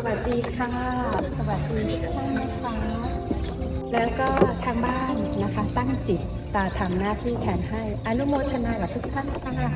สวัสดีค่ะ สวัสดีท่านนะคะ แล้วก็ทางบ้านนะคะ ตั้งจิตตาทำหน้าที่แทนให้ อนุโมทนากับทุกท่านค่ะ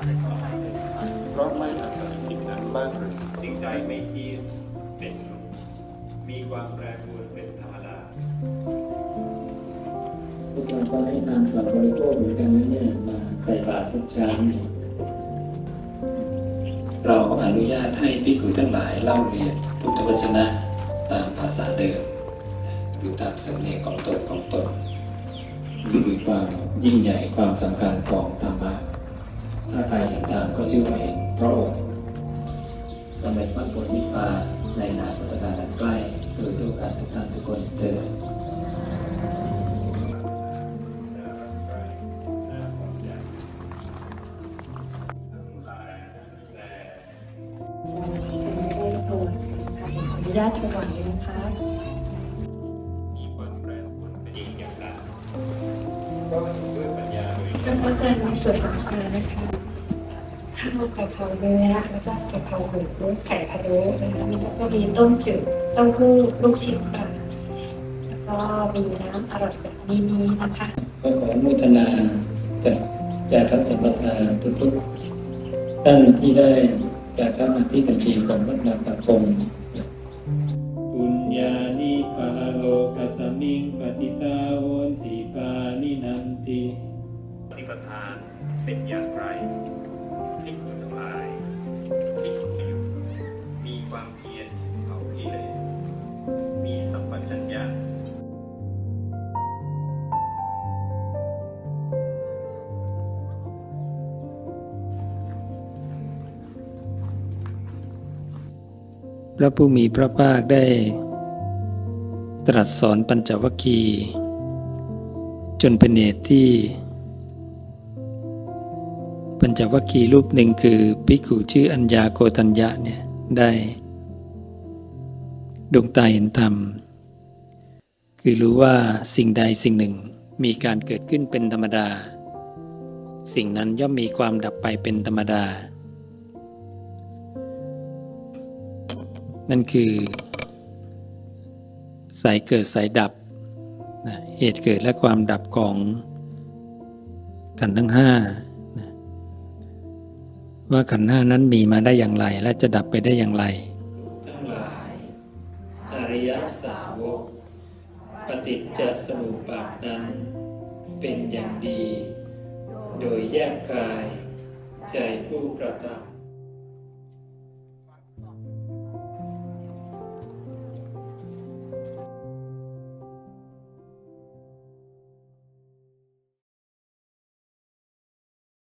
เพราะไม่อาศัยสิ่งนั้นบ้างหรือสิ่งใดไม่เที่ยงเป็นทุกข์มีความแปรปรวนเป็นธรรมดาทุกวันก็ให้ทานสำหรับบริโภคเหมือนกันนะเนี่ยมาใส่บาตรทุกเช้าเนี่ยเราอนุญาตให้ภิกขุทั้งหลายเล่าเรียนพุทธวจนะตามภาษาเดิมหรือตามสำเนียงของตนของตนนี่คือความยิ่งใหญ่ความสำคัญของธรรมะ ถ้าใครเห็นธรรมก็ชื่อว่าเห็นพระองค์สำเร็จมรรคผลนิพพานในอนาคตการอันใกล้โดยทุกการทุกท่านทุกคนเตือนขออนุญาตถวายนะคะมีความแปรปรวนเป็นจริงอย่างไรเพราะด้วยปัญญาโดยก็จะมีส่วนสำคัญนะคะ ข้าวกะเพราเนื้อแล้วก็กระเพราหมูไก่พะโล้นะคะแล้วก็มีต้มจืดเต้าหู้ลูกชิ้นปลาแล้วก็มีน้ำอร่อยแบบนี้นะคะก็ขออนุโมทนาจากจากทัศนปทาทุกๆท่านที่ได้จากเข้ามาที่บัญชีของวัดนาปะพงปุญญานิปาโลกัสมิงปฏิตาวนติปานินันติปฏิปทานเป็นอย่างไร ที่คุณทั้งหลาย ที่คุณจะอยู่มีความเพียรเผากิเลสมีสัมปชัญญะพระผู้มีพระภาคได้ ตรัสสอนปัญจวัคคีย์จนเป็นเหตุที่ ปัญจวัคคีย์รูปหนึ่งคือภิกขุชื่ออัญญาโกตัญญะเนี่ยได้ดวงตาเห็นธรรม คือรู้ว่าสิ่งใดสิ่งหนึ่งมีการเกิดขึ้นเป็นธรรมดา สิ่งนั้นย่อมมีความดับไปเป็นธรรมดา นั่นคือ สายเกิดสายดับ เหตุเกิดและความดับของขันธ์ทั้งห้า ว่าขันธ์ห้านั้นมีมาได้อย่างไร และจะดับไปได้อย่างไร ทั้งหลาย อริยสาวก ปฏิจจสมุปบาทนั้น เป็นอย่างดี โดยแยกกาย ใจผู้กระทำ